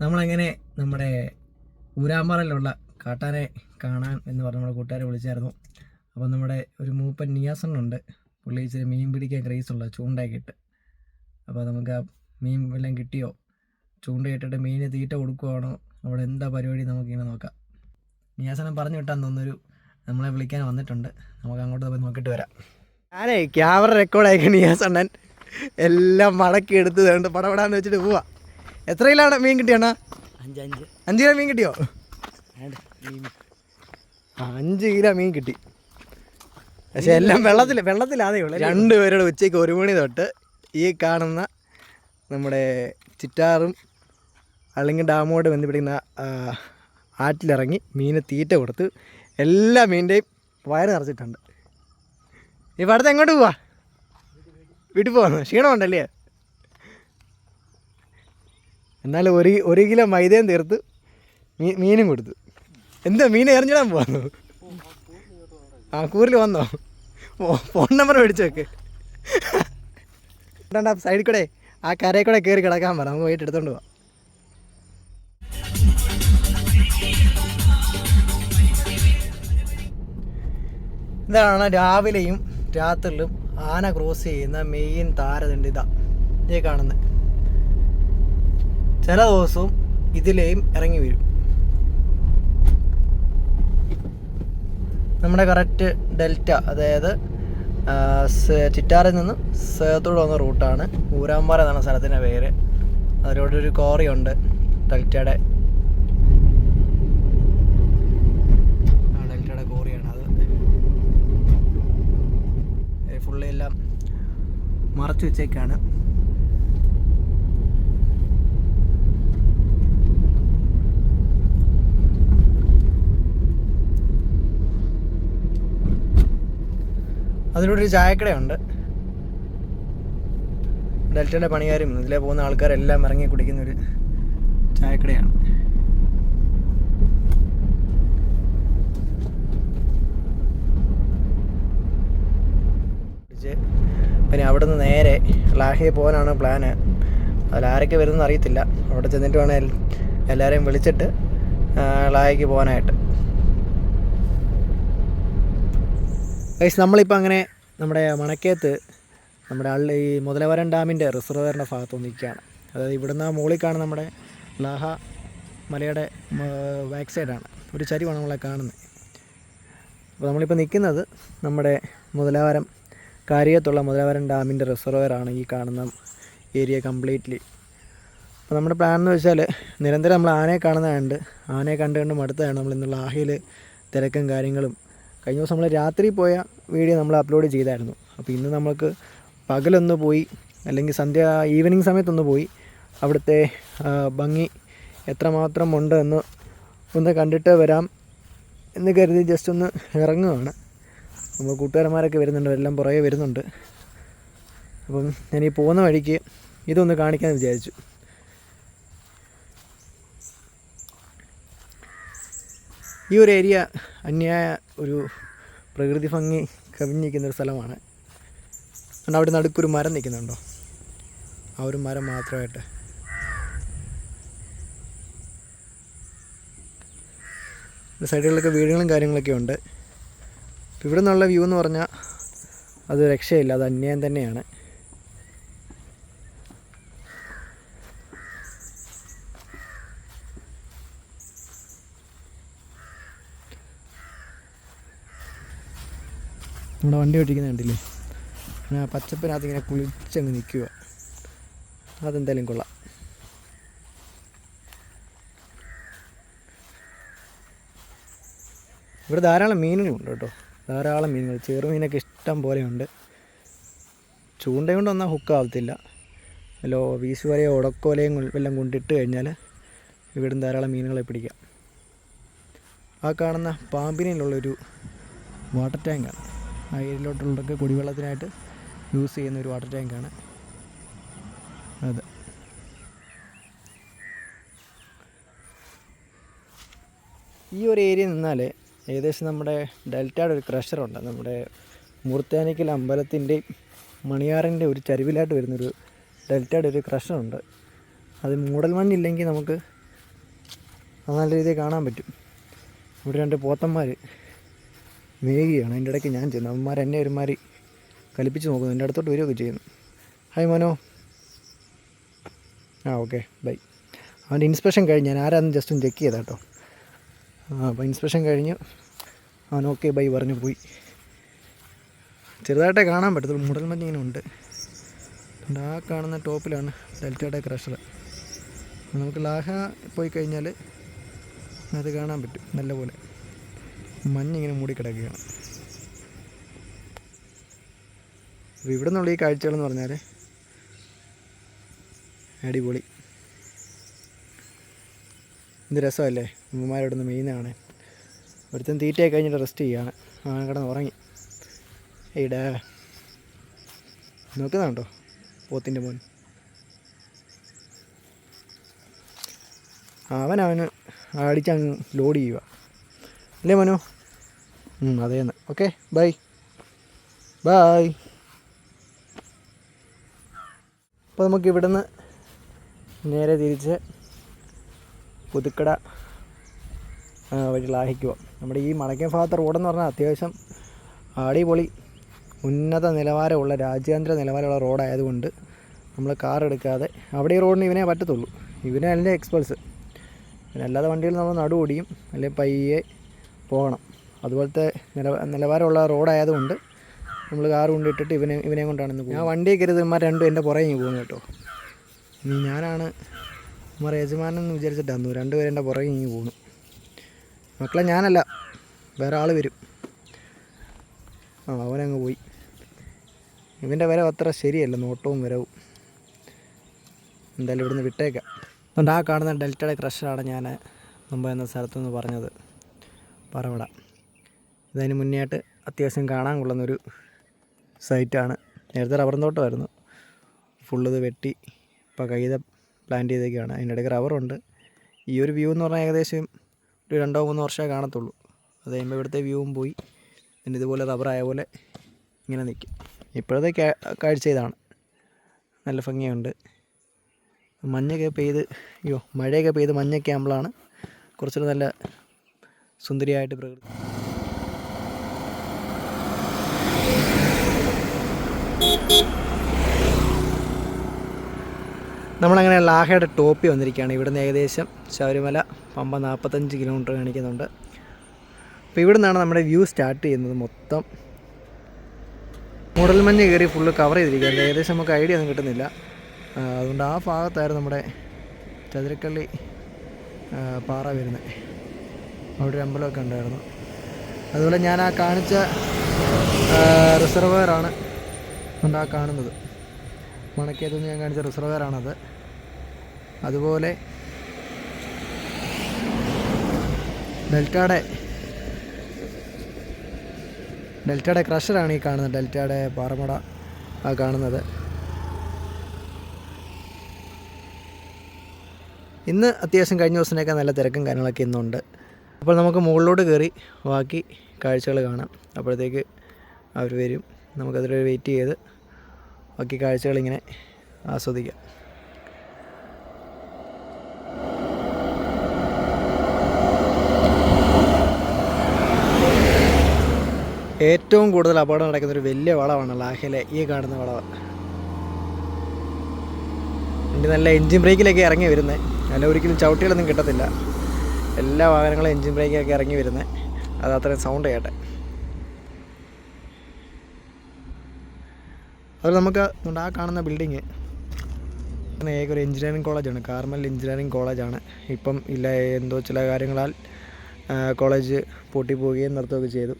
നമ്മളങ്ങനെ നമ്മുടെ ഊരാമ്പാറയിലുള്ള കാട്ടാനെ കാണാൻ എന്ന് പറഞ്ഞ് നമ്മുടെ കൂട്ടുകാരെ വിളിച്ചായിരുന്നു. അപ്പോൾ നമ്മുടെ ഒരു മൂപ്പൻ നിയാസണ്ണുണ്ട് പുള്ളി ഇച്ചിരി മീൻ പിടിക്കാൻ ക്രേസുള്ള ചൂണ്ടയൊക്കെ അപ്പോൾ നമുക്ക് ആ മീൻ വല്ലതും കിട്ടിയോ? ചൂണ്ടയിട്ടിട്ട് മീൻ തീറ്റ കൊടുക്കുവാണോ? അവിടെ എന്താ പരിപാടി നമുക്കിങ്ങനെ നോക്കാം. നിയാസനം പറഞ്ഞു വിട്ടാൻ തോന്നുന്നൊരു നമ്മളെ വിളിക്കാൻ വന്നിട്ടുണ്ട്. നമുക്ക് അങ്ങോട്ട് പോയി നോക്കിയിട്ട് വരാം. ഞാനേ ക്യാമറ റെക്കോർഡ് അയക്കാൻ നിയാസണ്ണൻ. എല്ലാം മടക്കി എടുത്ത് വേണ്ട പടപടാന്ന് വെച്ചിട്ട് പോവാ. എത്ര കിലാണ് മീൻ കിട്ടിയണ അഞ്ച് കിലോ മീൻ കിട്ടിയോ? ആ, അഞ്ച് കിലോ മീൻ കിട്ടി. പക്ഷെ എല്ലാം വെള്ളത്തിൽ വെള്ളത്തിലാതേ ഉള്ളു രണ്ടുപേരുടെ ഉച്ചയ്ക്ക് ഒരു മണി തൊട്ട് ഈ കാണുന്ന നമ്മുടെ ചിറ്റാറും അല്ലെങ്കിൽ ഡാമോട് ബന്ധപ്പെടുന്ന ആറ്റിലിറങ്ങി മീന് തീറ്റ കൊടുത്ത് എല്ലാ മീനിന്റെയും വയറ് നിറച്ചിട്ടുണ്ട്. ഇപ്പം അടുത്ത് എങ്ങോട്ട് പോവാ? വീട്ടിൽ പോകുന്നു ക്ഷീണമുണ്ടല്ലേ? എന്നാലും ഒരു ഒരു കിലോ മൈദയും തീർത്ത് മീ മീനും കൊടുത്തു. എന്താ മീൻ എറിഞ്ഞിടാൻ പോവാന്നു? ആ കൂറിൽ വന്നോ? ഫോൺ നമ്പർ മേടിച്ചു വെക്ക്. രണ്ടാ സൈഡിൽ കൂടെ ആ കരയിൽ കൂടെ കയറി കിടക്കാൻ പറ. നമുക്ക് പോയിട്ട് എടുത്തോണ്ട് പോവാം. ഇതാണ് രാവിലെയും രാത്രിയിലും ആന ക്രോസ് ചെയ്യുന്ന മെയിൻ താരതണ്ട് ഇതാ ഈ കാണുന്നത് ചില ദിവസവും ഇതിലെയും ഇറങ്ങി വരും. നമ്മുടെ കറക്റ്റ് ഡെൽറ്റ അതായത് ചിറ്റാറിൽ നിന്ന് സേത്തോട് വന്ന റൂട്ടാണ് ഊരാമ്പാറ എന്നാണ് സ്ഥലത്തിന്റെ പേര്. അതിലൂടെ ഒരു കോറിയുണ്ട് ഡെൽറ്റയുടെ. ഡെൽറ്റയുടെ കോറിയാണ് അത്. ഫുള്ളി എല്ലാം മറച്ചു വെച്ചേക്കാണ്. അതിലൂടെ ഒരു ചായക്കടയുണ്ട്. ഡെൽറ്റയുടെ പണിക്കാരും ഇതിലെ പോകുന്ന ആൾക്കാരെല്ലാം ഇറങ്ങി കുടിക്കുന്ന ഒരു ചായക്കടയാണ്. പിന്നെ അവിടെ നിന്ന് നേരെ ലാഹയെ പോകാനാണ് പ്ലാന് അതിൽ ആരൊക്കെ വരുമെന്ന് അറിയത്തില്ല. അവിടെ ചെന്നിട്ട് വേണം എല്ലാവരെയും വിളിച്ചിട്ട് ലാഹയ്ക്ക് പോകാനായിട്ട്. ഗൈസ് നമ്മളിപ്പോൾ അങ്ങനെ നമ്മുടെ മണക്കേത്ത് നമ്മുടെ അള്ളി ഈ മുതലവരം ഡാമിന്റെ റിസർവറിന്റെ ഭാഗത്ത് നിൽക്കുകയാണ് അതായത് ഇവിടുന്ന് മുകളിൽ കാണുന്ന നമ്മുടെ ലാഹ മലയുടെ ബാക്ക് സൈഡാണ് ഒരു ചരിവാണ് നമ്മളെ കാണുന്നത്. അപ്പോൾ നമ്മളിപ്പോൾ നിൽക്കുന്നത് നമ്മുടെ മുതലവരം കാര്യത്തുള്ള മുതലവരം ഡാമിന്റെ റിസർവറാണ് ഈ കാണുന്ന ഏരിയ കംപ്ലീറ്റ്ലി. അപ്പോൾ നമ്മുടെ പ്ലാൻ എന്ന് വെച്ചാൽ നിരന്തരം നമ്മൾ ആനയെ കാണുന്നതുകൊണ്ട് ആനയെ കണ്ടുകൊണ്ട് കണ്ട് മടുത്തതാണ് നമ്മൾ ഇന്ന് ലാഹയിൽ തിരക്കും കാര്യങ്ങളും കഴിഞ്ഞ ദിവസം നമ്മൾ രാത്രി പോയ വീഡിയോ നമ്മൾ അപ്ലോഡ് ചെയ്തായിരുന്നു. അപ്പോൾ ഇന്ന് നമുക്ക് പകലൊന്ന് പോയി അല്ലെങ്കിൽ സന്ധ്യ ഈവനിങ് സമയത്തൊന്ന് പോയി. അവിടുത്തെ ഭംഗി എത്രമാത്രം ഉണ്ട് എന്ന് ഒന്ന് കണ്ടിട്ട് വരാം എന്ന് കരുതി ജസ്റ്റ് ഒന്ന് ഇറങ്ങുകയാണ് നമ്മൾ കൂട്ടുകാരന്മാരൊക്കെ വരുന്നുണ്ട് എല്ലാം പുറകെ വരുന്നുണ്ട്. അപ്പം ഞാൻ ഈ പോകുന്ന വഴിക്ക് ഇതൊന്ന് കാണിക്കാമെന്ന് വിചാരിച്ചു. ഈ ഒരു ഏരിയ അന്യായ ഒരു പ്രകൃതി ഭംഗി കവിഞ്ഞിരിക്കുന്ന ഒരു സ്ഥലമാണ്. അതുകൊണ്ട് അവിടെ നടുക്കൊരു മരം നിൽക്കുന്നുണ്ടോ? ആ ഒരു മരം മാത്രമായിട്ട്. സൈഡുകളിലൊക്കെ വീടുകളും കാര്യങ്ങളൊക്കെ ഉണ്ട്. ഇവിടെ നിന്നുള്ള വ്യൂ എന്ന് പറഞ്ഞാൽ അത് രക്ഷയില്ല അത് അന്യായം തന്നെയാണ്. നമ്മുടെ വണ്ടി ഓടിക്കുന്ന കണ്ടില്ലേ? അങ്ങനെ പച്ചപ്പിനകത്ത് ഇങ്ങനെ കുളിച്ചങ്ങ് നിൽക്കുക. അതെന്തായാലും കൊള്ളാം. ഇവിടെ ധാരാളം മീനുകളുണ്ട് കേട്ടോ. ധാരാളം മീനുകൾ. ചെറുമീനൊക്കെ ഇഷ്ടം പോലെയുണ്ട്. ചൂണ്ട കൊണ്ട് വന്നാൽ ഹുക്കാവത്തില്ല വല്ലോ വീശുവലയോ ഉടക്കോലയും എല്ലാം കൊണ്ടിട്ട് കഴിഞ്ഞാൽ ഇവിടുന്ന് ധാരാളം മീനുകളെ പിടിക്കാം. ആ കാണുന്ന പാമ്പിനിലുള്ളൊരു വാട്ടർ ടാങ്കാണ് ആ ഏരിയയിലോട്ടുള്ളതൊക്കെ കുടിവെള്ളത്തിനായിട്ട് യൂസ് ചെയ്യുന്ന ഒരു വാട്ടർ ടാങ്കാണ്. അത്. ഈ ഒരു ഏരിയ നിന്നാൽ ഏകദേശം നമ്മുടെ ഡെൽറ്റയുടെ ഒരു ക്രഷറുണ്ട്. നമ്മുടെ മൂർത്താനിക്കൽ അമ്പലത്തിന്റെയും മണിയാറിന്റെ ഒരു ചരിവിലായിട്ട് വരുന്നൊരു ഡെൽറ്റയുടെ ഒരു ക്രഷറുണ്ട്. അത് മൂടൽ മണ്ണില്ലെങ്കിൽ നമുക്ക് നല്ല രീതിയിൽ കാണാൻ പറ്റും. ഇവിടെ രണ്ട് പോത്തന്മാർ മേയുകയാണ് അതിന്റെ ഇടയ്ക്ക് ഞാൻ ചെയ്യുന്നു അവന്മാർ എന്നെ ഒരുമാതിരി കലിപ്പിച്ച് നോക്കുന്നു. എന്റെ അടുത്തോട്ട് വരികയൊക്കെ ചെയ്യുന്നു. ഹായ് മനോ. ആ ഓക്കെ ബൈ അവന്റെ ഇൻസ്പെക്ഷൻ കഴിഞ്ഞ് ഞാൻ ആരാന്ന് ജസ്റ്റ് ഒന്ന് ചെക്ക് ചെയ്താ കേട്ടോ ആ അപ്പോൾ ഇൻസ്പെക്ഷൻ കഴിഞ്ഞ് അവൻ ഓക്കെ ബൈ പറഞ്ഞു പോയി. ചെറുതായിട്ടേ കാണാൻ പറ്റത്തുള്ളൂ. മുടൽമഞ്ഞ് ഇങ്ങനെ ഉണ്ട്. ആ കാണുന്ന ടോപ്പിലാണ് ഡെൽറ്റയുടെ ക്രഷർ നമുക്ക് ലാഹ പോയി കഴിഞ്ഞാൽ അത് കാണാൻ പറ്റും. നല്ലപോലെ. മഞ്ഞിങ്ങനെ മൂടിക്കിടക്കുകയാണ്. അപ്പോൾ ഇവിടെ നിന്നുള്ള ഈ കാഴ്ചകളെന്ന് പറഞ്ഞാൽ അടിപൊളി. എന്ത് രസമല്ലേ? ഉമ്മമാരോട് നിന്ന് മെയിനാണ് ഒരുത്തൻ തീറ്റയൊക്കെ കഴിഞ്ഞിട്ട് റെസ്റ്റ് ചെയ്യുകയാണ്. ആ കിടന്ന് ഉറങ്ങി. ഇട നോക്കുന്നുണ്ടോ? പോത്തിന്റെ മോൻ. അവനവന് അവന് അടിച്ചങ്ങ് ലോഡ് ചെയ്യുക അല്ലേ മനു? അതേന്ന് ഓക്കെ ബൈ ബൈ അപ്പോൾ നമുക്ക് ഇവിടുന്ന് നേരെ തിരിച്ച് പുതുക്കട വഴി ലാഹിക്കുക നമ്മുടെ ഈ മണക്കൻ ഭാഗത്ത് റോഡെന്ന് പറഞ്ഞാൽ അത്യാവശ്യം അടിപൊളി ഉന്നത നിലവാരമുള്ള രാജ്യാന്തര നിലവാരമുള്ള റോഡായതുകൊണ്ട് നമ്മൾ കാർ എടുക്കാതെ അവിടെ ഈ റോഡിന് ഇവനെ പറ്റത്തുള്ളൂ. ഇവനെ അല്ലേ എക്സ്പൾസ് പിന്നെ അല്ലാതെ വണ്ടികൾ നമ്മൾ നടുവൊടിയും അല്ലെങ്കിൽ പയ്യെ പോകണം. അതുപോലത്തെ നില നിലവാരമുള്ള റോഡായതുകൊണ്ട് നമ്മൾ കാർ കൊണ്ടിട്ടിട്ട് ഇവനെ ഇവനെ കൊണ്ടാണ് ഇന്ന് ഞാൻ വണ്ടി കരുത്. ഇമാർ രണ്ടും എന്റെ പുറകെ പോകുന്നു കേട്ടോ. ഇനി ഞാനാണ് ഇമാർ യജമാനൻ എന്ന് വിചാരിച്ചിട്ടാന്നു രണ്ടുപേരും എന്റെ പുറകെ ഇങ്ങനെ പോകുന്നു മക്കളെ ഞാനല്ല വേറെ ആൾ വരും. ആ അവനങ്ങ് പോയി. ഇവന്റെ വരവ് അത്ര ശരിയല്ല നോട്ടവും വരവും. എന്തായാലും ഇവിടുന്ന് വിട്ടേക്കാം. അതുകൊണ്ട് ആ കാണുന്ന ഡെൽറ്റയുടെ ക്രഷറാണ് ഞാൻ മുമ്പ് എന്ന സ്ഥലത്തു നിന്ന് പറഞ്ഞത്. പറവട. മുന്നേ ആയിട്ട് അത്യാവശ്യം കാണാൻ കൊള്ളുന്നൊരു സൈറ്റാണ്. നേരത്തെ റബ്ബർ തോട്ടമായിരുന്നു ഫുള്ളിത് വെട്ടി ഇപ്പോൾ കൈത പ്ലാന്റ് ചെയ്തേക്കാണ് അതിന്റെ ഇടയ്ക്ക് റബ്ബറുണ്ട് ഈ ഒരു വ്യൂ എന്ന് പറഞ്ഞാൽ ഏകദേശം ഒരു രണ്ടോ മൂന്നോ വർഷമേ കാണത്തുള്ളൂ. അത് കഴിയുമ്പോൾ ഇവിടുത്തെ വ്യൂവും പോയി. പിന്നെ ഇതുപോലെ റബ്ബറായ പോലെ ഇങ്ങനെ നിൽക്കും ഇപ്പോഴത്തെ കാഴ്ച ഇതാണ് നല്ല ഭംഗിയുണ്ട്. മഞ്ഞൊക്കെ പെയ്ത് അയ്യോ മഴയൊക്കെ പെയ്ത് മഞ്ഞൊക്കെ ആകുമ്പോഴാണ് കുറച്ചൊരു നല്ല സുന്ദരിയായിട്ട് പ്രകൃതി നമ്മളങ്ങനെ ലാഹയുടെ ടോപ്പി വന്നിരിക്കുകയാണ്. ഇവിടുന്ന് ഏകദേശം ശബരിമല പമ്പ നാൽപ്പത്തഞ്ച് കിലോമീറ്റർ കാണിക്കുന്നുണ്ട്. അപ്പോൾ ഇവിടെ നിന്നാണ് നമ്മുടെ വ്യൂ സ്റ്റാർട്ട് ചെയ്യുന്നത് മൊത്തം. മുടൽമഞ്ഞ് കയറി ഫുള്ള് കവർ ചെയ്തിരിക്കുകയാണ്. ഏകദേശം നമുക്ക് ഐഡിയ ഒന്നും കിട്ടുന്നില്ല. അതുകൊണ്ട് ആ ഭാഗത്തായിരുന്നു നമ്മുടെ ചതുരക്കള്ളി പാറ വരുന്നത്. അവിടെ ഒരു അമ്പലമൊക്കെ ഉണ്ടായിരുന്നു. അതുപോലെ ഞാൻ ആ കാണിച്ച റിസർവയറാണ് ഉണ്ട് ആ കാണുന്നത്. മണക്കേത്തുനിന്ന് ഞാൻ കാണിച്ച റിസർവയറാണത് അതുപോലെ ഡെൽറ്റയുടെ ഡെൽറ്റയുടെ ക്രഷറാണ് ഈ കാണുന്നത്. ഡെൽറ്റയുടെ പാറമട ആ കാണുന്നത്. ഇന്ന് അത്യാവശ്യം കഴിഞ്ഞ ദിവസത്തിനൊക്കെ നല്ല തിരക്കും കാര്യങ്ങളൊക്കെ ഇന്നുണ്ട്. അപ്പോൾ നമുക്ക് മുകളിലോട്ട് കയറി ബാക്കി കാഴ്ചകൾ കാണാം. അപ്പോഴത്തേക്ക് അവർ വരും. നമുക്കതിൽ വെയിറ്റ് ചെയ്ത് ബാക്കി കാഴ്ചകളിങ്ങനെ ആസ്വദിക്കാം. ഏറ്റവും കൂടുതൽ അപകടം നടക്കുന്ന ഒരു വലിയ വളവാണ് ലാഹിലെ ഈ കാണുന്ന വളവ്. വണ്ടി നല്ല എൻജിൻ ബ്രേക്കിലൊക്കെ ഇറങ്ങി വരുന്നത് അല്ല ഒരിക്കലും ചവിട്ടികളൊന്നും കിട്ടത്തില്ല. എല്ലാ വാഹനങ്ങളും എൻജിൻ ബ്രേക്കൊക്കെ ഇറങ്ങി വരുന്നത് അത് അത്രയും സൗണ്ട് കേട്ടെ. അതുപോലെ നമുക്ക് ആ കാണുന്ന ബിൽഡിങ് ഏക ഒരു എഞ്ചിനീയറിംഗ് കോളേജാണ് കാർമൽ എഞ്ചിനീയറിംഗ് കോളേജാണ് ഇപ്പം ഇല്ല എന്തോ ചില കാര്യങ്ങളാൽ കോളേജ് കോളേജ് പൂട്ടിപ്പോവുകയും നിർത്തുകയൊക്കെ ചെയ്തു.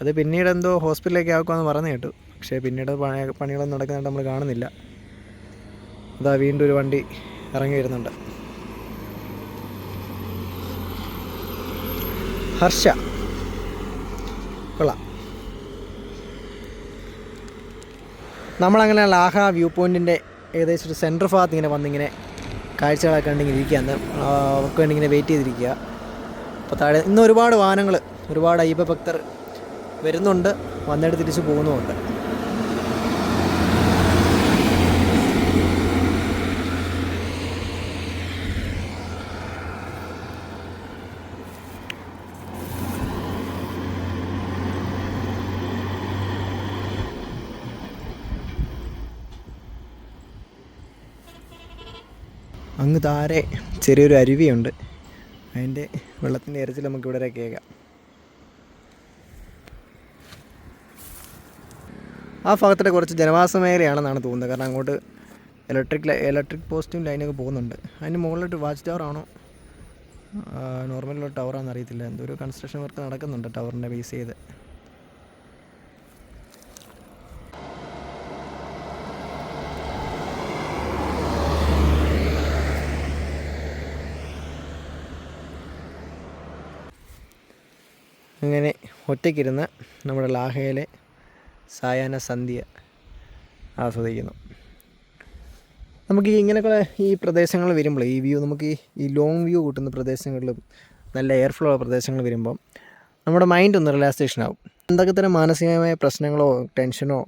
അത് പിന്നീട് എന്തോ ഹോസ്പിറ്റലിലേക്ക് ആക്കുമെന്ന് പറഞ്ഞു കേട്ടു. പക്ഷേ പിന്നീട് പണി പണികളൊന്നും നടക്കുന്നതായിട്ട് നമ്മൾ കാണുന്നില്ല. അതാ വീണ്ടും ഒരു വണ്ടി ഇറങ്ങി വരുന്നുണ്ട്. ഹർഷ. കൊള്ളാം. നമ്മളങ്ങനെ ലാഹ വ്യൂ പോയിന്റിന്റെ ഏകദേശം ഒരു സെന്റർ ഭാഗത്ത് ഇങ്ങനെ വന്നിങ്ങനെ കാഴ്ചകളൊക്കെ ഉണ്ടെങ്കിൽ ഇരിക്കുകയാണ് അവർക്ക് വേണ്ടി ഇങ്ങനെ വെയിറ്റ് ചെയ്തിരിക്കുക. അപ്പോൾ താഴെ ഇന്ന് ഒരുപാട് വാഹനങ്ങൾ ഒരുപാട് അയ്യപ്പ ഭക്തർ വരുന്നുണ്ട് വന്നിട്ട് തിരിച്ച് പോകുന്നുമുണ്ട്. അങ്ങ് താരെ ചെറിയൊരു അരുവിയുണ്ട്. അതിന്റെ വെള്ളത്തിന്റെ ഇരച്ചിൽ നമുക്ക് ഇവിടെ കേൾക്കാം. ആ ഭാഗത്തിന്റെ കുറച്ച് ജനവാസ മേഖലയാണെന്നാണ് തോന്നുന്നത്. കാരണം അങ്ങോട്ട് ഇലക്ട്രിക് ഇലക്ട്രിക് പോസ്റ്റും ലൈനൊക്കെ പോകുന്നുണ്ട്. അതിന് മുകളിലോട്ട് വാച്ച് ടവർ ആണോ? നോർമൽ ടവറാണെന്ന് അറിയത്തില്ല. എന്തോ ഒരു കൺസ്ട്രക്ഷൻ വർക്ക് നടക്കുന്നുണ്ട് ടവറിന്റെ ബേസ് ചെയ്ത്. അങ്ങനെ ഒറ്റയ്ക്കിരുന്ന് നമ്മുടെ ലാഹയിലെ സായാഹ്ന സന്ധ്യ ആസ്വദിക്കുന്നു. നമുക്ക് ഈ ഇങ്ങനെയൊക്കെ ഈ പ്രദേശങ്ങൾ വരുമ്പോൾ ഈ വ്യൂ നമുക്ക് ഈ ലോങ് വ്യൂ കൂട്ടുന്ന പ്രദേശങ്ങളിലും നല്ല എയർ ഫ്ലോ ഉള്ള പ്രദേശങ്ങൾ വരുമ്പം നമ്മുടെ മൈൻഡ് ഒന്ന് റിലാക്സേഷൻ ആവും. എന്തൊക്കെ തരം മാനസികമായ പ്രശ്നങ്ങളോ ടെൻഷനോ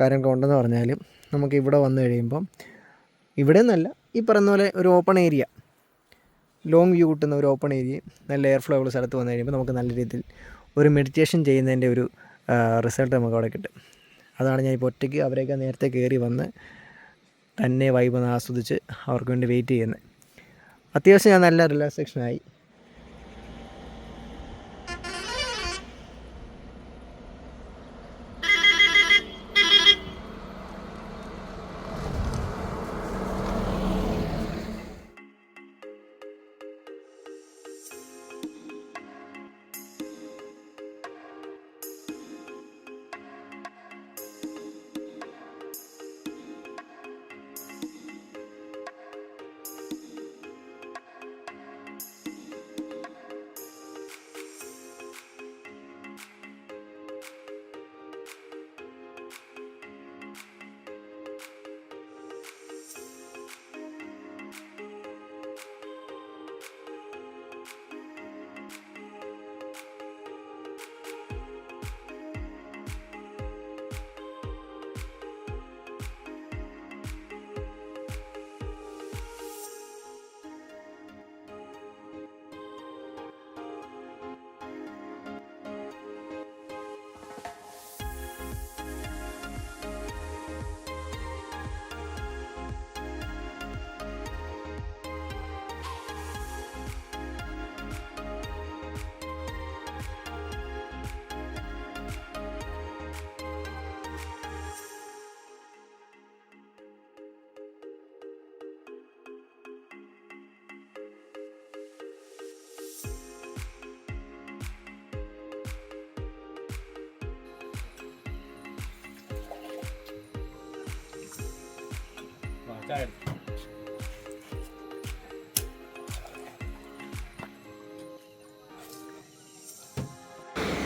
കാര്യങ്ങളോ ഉണ്ടെന്ന് പറഞ്ഞാലും നമുക്ക് ഇവിടെ വന്നു കഴിയുമ്പം ഇവിടെ നിന്നല്ല ഈ പറയുന്ന പോലെ ഒരു ഓപ്പൺ ഏരിയ ലോങ് വ്യൂ കിട്ടുന്ന ഒരു ഓപ്പൺ ഏരിയ നല്ല എയർ ഫ്ലോ ഉള്ള സ്ഥലത്ത് വന്നു കഴിയുമ്പോൾ നമുക്ക് നല്ല രീതിയിൽ ഒരു മെഡിറ്റേഷൻ ചെയ്യുന്നതിന്റെ ഒരു റിസൾട്ട് നമുക്ക് അവിടെ കിട്ടും. അതാണ് ഞാൻ ഇപ്പോൾ ഒറ്റയ്ക്ക് അവരെയൊക്കെ നേരത്തെ കയറി വന്ന് തന്നെ വൈബ് ഒന്ന് ആസ്വദിച്ച് അവർക്ക് വേണ്ടി വെയിറ്റ് ചെയ്യുന്നത്. അത്യാവശ്യം ഞാൻ നല്ല റിലാക്സേഷനായി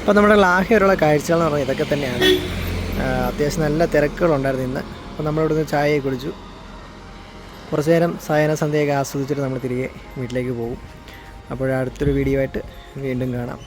അപ്പോൾ നമ്മുടെ ലാഹയുള്ള കാഴ്ചകൾ എന്ന് പറഞ്ഞാൽ ഇതൊക്കെ തന്നെയാണ്. അത്യാവശ്യം നല്ല തിരക്കുകളുണ്ടായിരുന്നു ഇന്ന്. അപ്പോൾ നമ്മളിവിടുന്ന് ചായയൊക്കെ കുടിച്ചു. കുറച്ച് നേരം സായന സന്ധ്യയൊക്കെ ആസ്വദിച്ചിട്ട് നമ്മൾ തിരികെ വീട്ടിലേക്ക് പോകും. അപ്പോൾ അടുത്തൊരു വീഡിയോ ആയിട്ട് വീണ്ടും കാണാം.